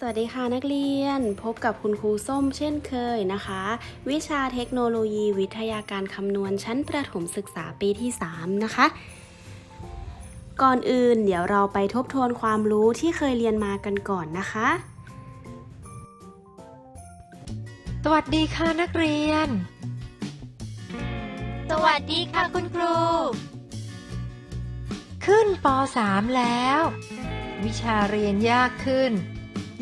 สวัสดีค่ะนักเรียนพบกับคุณครูส้มเช่นเคยนะคะ วิชาเทคโนโลยีวิทยาการคำนวณชั้นประถมศึกษาปีที่ 3 นะคะ ก่อนอื่นเดี๋ยวเราไปทบทวนความรู้ที่เคยเรียนมากันก่อนนะคะ สวัสดีค่ะนักเรียน สวัสดีค่ะคุณครู ขึ้นป .3 แล้ว วิชาเรียนยากขึ้น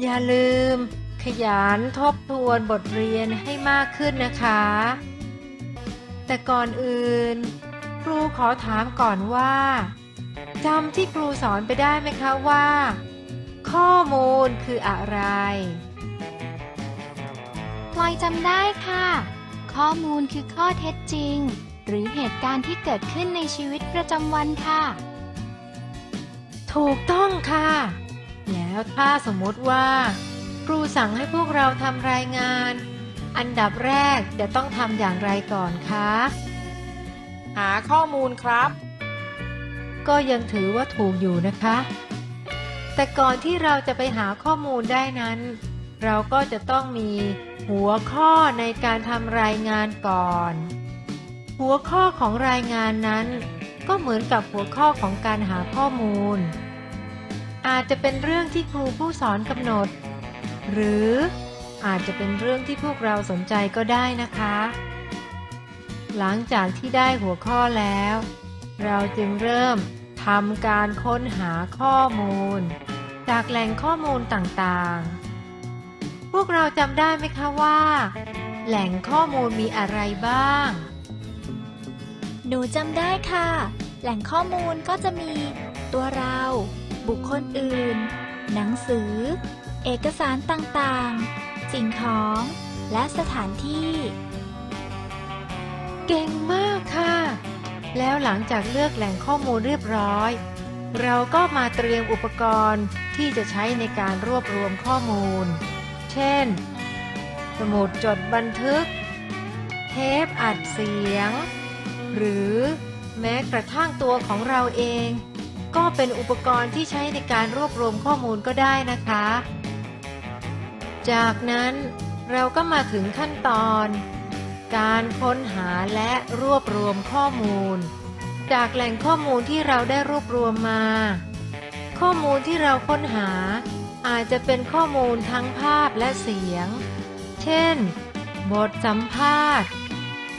อย่าลืม ขยันทบทวนบทเรียนให้มากขึ้นนะคะ แต่ก่อนอื่น ครูขอถามก่อนว่าจำที่ครูสอนไปได้ไหมคะว่า ข้อมูลคืออะไรพลอยจำได้ค่ะ ข้อมูลคือข้อเท็จจริง หรือเหตุการณ์ที่เกิดขึ้นในชีวิตประจำวันค่ะ ถูกต้องค่ะ แล้วถ้าสมมติว่า ครูสั่งให้พวกเราทำรายงาน อันดับแรกจะต้องทำอย่างไรก่อนคะ หาข้อมูลครับ ก็ยังถือว่าถูกอยู่นะคะ แต่ก่อนที่เราจะไปหาข้อมูลได้นั้น เราก็จะต้องมีหัวข้อในการทำรายงานก่อน หัวข้อของรายงานนั้น ก็เหมือนกับหัวข้อของการหาข้อมูล อาจจะเป็นเรื่องที่ครูผู้สอนกำหนด หรืออาจจะเป็นเรื่องที่พวกเราสนใจก็ได้นะคะ หลังจากที่ได้หัวข้อแล้ว เราจึงเริ่มทำการค้นหาข้อมูล จากแหล่งข้อมูลต่างๆ พวกเราจำได้ไหมคะว่า แหล่งข้อมูลมีอะไรบ้าง หนูจำได้ค่ะ แหล่งข้อมูลก็จะมี ตัวเรา บุคคลอื่น หนังสือ เอกสารต่างๆ สิ่งของ และสถานที่ เก่งมากค่ะ แล้วหลังจากเลือกแหล่งข้อมูลเรียบร้อย เราก็มาเตรียมอุปกรณ์ที่จะใช้ในการรวบรวมข้อมูล เช่น สมุดจดบันทึก เทปอัดเสียง หรือแม้กระทั่งตัวของเราเอง ก็เป็นอุปกรณ์ที่ใช้ในการรวบรวมข้อมูลก็ได้นะคะ จากนั้นเราก็มาถึงขั้นตอน การค้นหาและรวบรวมข้อมูล จากแหล่งข้อมูลที่เราได้รวบรวมมา ข้อมูลที่เราค้นหา อาจจะเป็นข้อมูลทั้งภาพและเสียง เช่น บทสัมภาษณ์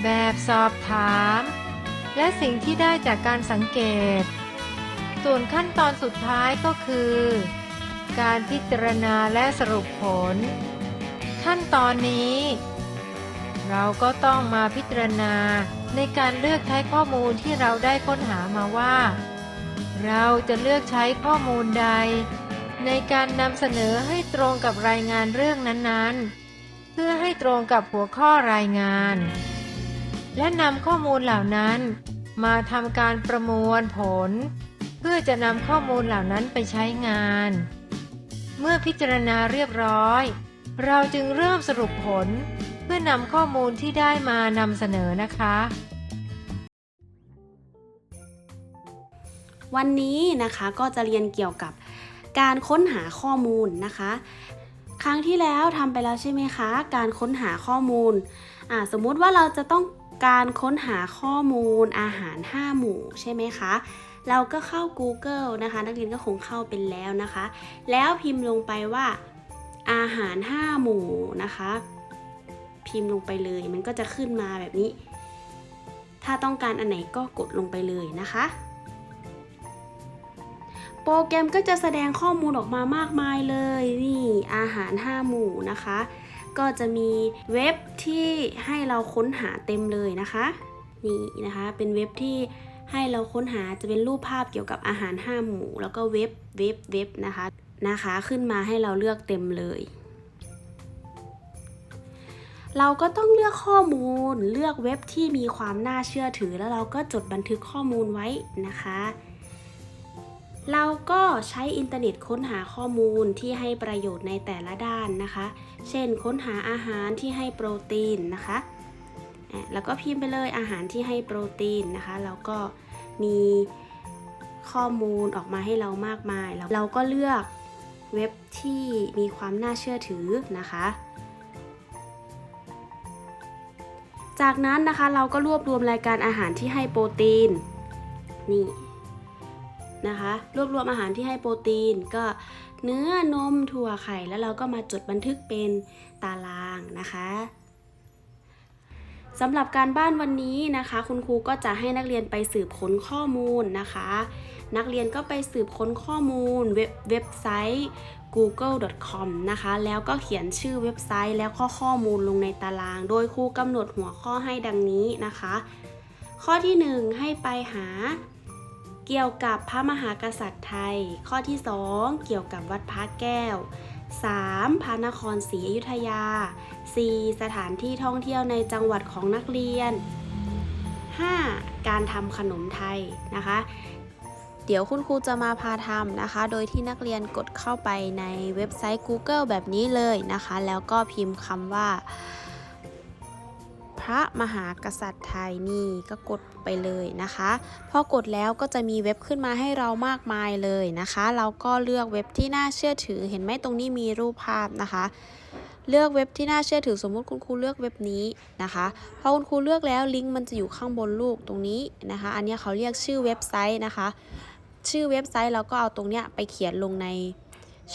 แบบสอบถาม และสิ่งที่ได้จากการสังเกต ส่วนขั้นตอนสุดท้ายก็คือ การพิจารณาและสรุปผล ขั้นตอนนี้ เราก็ต้องมาพิจารณาในการเลือกใช้ข้อมูลที่เราได้ค้นหามาว่า เราจะเลือกใช้ข้อมูลใด ในการนำเสนอให้ตรงกับรายงานเรื่องนั้นๆ เพื่อให้ตรงกับหัวข้อรายงาน และนำข้อมูลเหล่านั้น มาทำการประมวลผล พื่อจะนำข้อมูลเหล่านั้นไปใช้งาน เมื่อพิจารณาเรียบร้อย เราจึงเริ่มสรุปผล เพื่อนำข้อมูลที่ได้มานำเสนอนะคะ วันนี้นะคะก็จะเรียนเกี่ยวกับการค้นหาข้อมูลนะคะ ครั้งที่แล้วทำไปแล้วใช่ไหมคะ การค้นหาข้อมูลอ่าสมมุติว่าเราจะต้องการค้นหาข้อมูลอาหาร 5 หมู่ใช่ไหมคะ เราก็เข้า Google นะคะ นักเรียนก็คงเข้าเป็นแล้วนะคะ แล้วพิมพ์ลงไปว่าอาหาร 5 หมู่นะคะ พิมพ์ลงไปเลยมันก็จะขึ้นมาแบบนี้ ถ้าต้องการอันไหนก็กดลงไปเลยนะคะ โปรแกรมก็จะแสดงข้อมูลออกมามากมายเลยนี่อาหาร 5 หมู่นะคะ ก็จะมีเว็บที่ให้เราค้นหาเต็มเลยนะคะนี่นะคะเป็นเว็บที่ ให้เราค้นหาจะเป็นรูปภาพเกี่ยวกับอาหาร5หมู่ แล้วก็เว็บเว็บเว็บนะคะนะคะ ขึ้นมาให้เราเลือกเต็มเลย เราก็ต้องเลือกข้อมูลเลือกเว็บที่มีความน่าเชื่อถือ แล้วเราก็จดบันทึกข้อมูลไว้นะคะ เราก็ใช้อินเทอร์เน็ตค้นหาข้อมูลที่ให้ประโยชน์ในแต่ละด้านนะคะ เช่น ค้นหาอาหารที่ให้โปรตีนนะคะอะ แล้วก็พิมพ์ไปเลยอาหารที่ให้โปรตีนนะคะเราก็มีข้อมูลออกมาให้เรามากมายเราเราก็เลือกเว็บที่มีความน่าเชื่อถือนะคะ จากนั้นนะคะเราก็รวบรวมรายการอาหารที่ให้โปรตีนนี่นะคะรวบรวมอาหารที่ให้โปรตีนก็เนื้อนมถั่วไข่แล้วเราก็มาจดบันทึกเป็นตารางนะคะ สำหรับการบ้านวันนี้นะคะ คุณครูก็จะให้นักเรียนไปสืบค้นข้อมูลนะคะ นักเรียนก็ไปสืบค้นข้อมูลเว็บเว็บไซต์ google.com นะคะ แล้วก็เขียนชื่อเว็บไซต์แล้วก็ข้อมูลลงในตาราง โดยครูกำหนดหัวข้อให้ดังนี้นะคะ ข้อที่ 1 ให้ไปหาเกี่ยวกับพระมหากษัตริย์ไทย ข้อที่ 2 เกี่ยวกับวัดพระแก้ว 3. พระนครศรีอยุธยา 4. สถานที่ท่องเที่ยวในจังหวัดของนักเรียน 5. การทำขนมไทยนะคะ เดี๋ยวคุณครูจะมาพาทำนะคะ โดยที่นักเรียนกดเข้าไปในเว็บไซต์ Google แบบนี้เลยนะคะ แล้วก็พิมพ์คำว่า ระมหากษัตริย์ไทยนี่ก็กดไปเลยนะคะ พอกดแล้วก็จะมีเว็บขึ้นมาให้เรามากมายเลยนะคะ เราก็เลือกเว็บที่น่าเชื่อถือเห็นไหมตรงนี้มีรูปภาพนะคะ เลือกเว็บที่น่าเชื่อถือสมมุติคุณครูเลือกเว็บนี้นะคะพอคุณครูเลือกแล้วลิงก์มันจะอยู่ข้างบนลูกตรงนี้นะคะ อันนี้เขาเรียกชื่อเว็บไซต์นะคะ ชื่อเว็บไซต์เราก็เอาตรงเนี้ยไปเขียนลงใน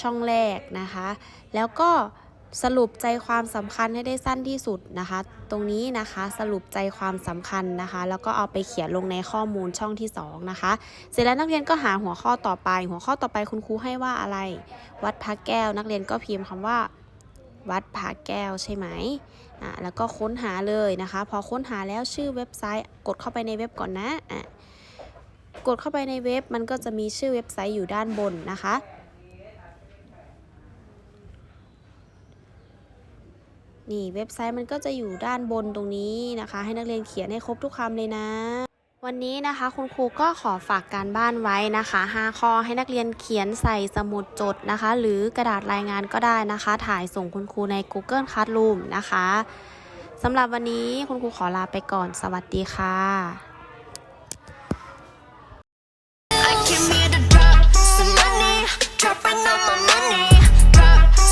ช่องแรกนะคะ แล้วก็ สรุปใจความสำคัญให้ได้สั้นที่สุดนะคะ ตรงนี้นะคะสรุปใจความสำคัญนะคะ แล้วก็เอาไปเขียนลงในข้อมูลช่องที่สองนะคะ เสร็จแล้วนักเรียนก็หาหัวข้อต่อไป หัวข้อต่อไปคุณครูให้ว่าอะไร วัดพระแก้ว นักเรียนก็พิมพ์คำว่า วัดผาแก้วใช่ไหมอะแล้วก็ค้นหาเลยนะคะ พอค้นหาแล้วชื่อเว็บไซต์ กดเข้าไปในเว็บก่อนนะอะกดเข้าไปในเว็บมันก็จะมีชื่อเว็บไซต์อยู่ด้านบนนะคะ นี่เว็บไซต์มันก็จะอยู่ด้านบนตรงนี้นะคะ ให้นักเรียนเขียนให้ครบทุกคำเลยนะวันนี้นะคะคุณครูก็ขอฝากการบ้านไว้นะคะ 5 ข้อให้นักเรียนเขียนใส่สมุดจดนะคะ หรือกระดาษรายงานก็ได้นะคะ ถ่ายส่งคุณครูใน Google Classroom นะคะสำหรับวันนี้คุณครูขอลาไปก่อน สวัสดีค่ะ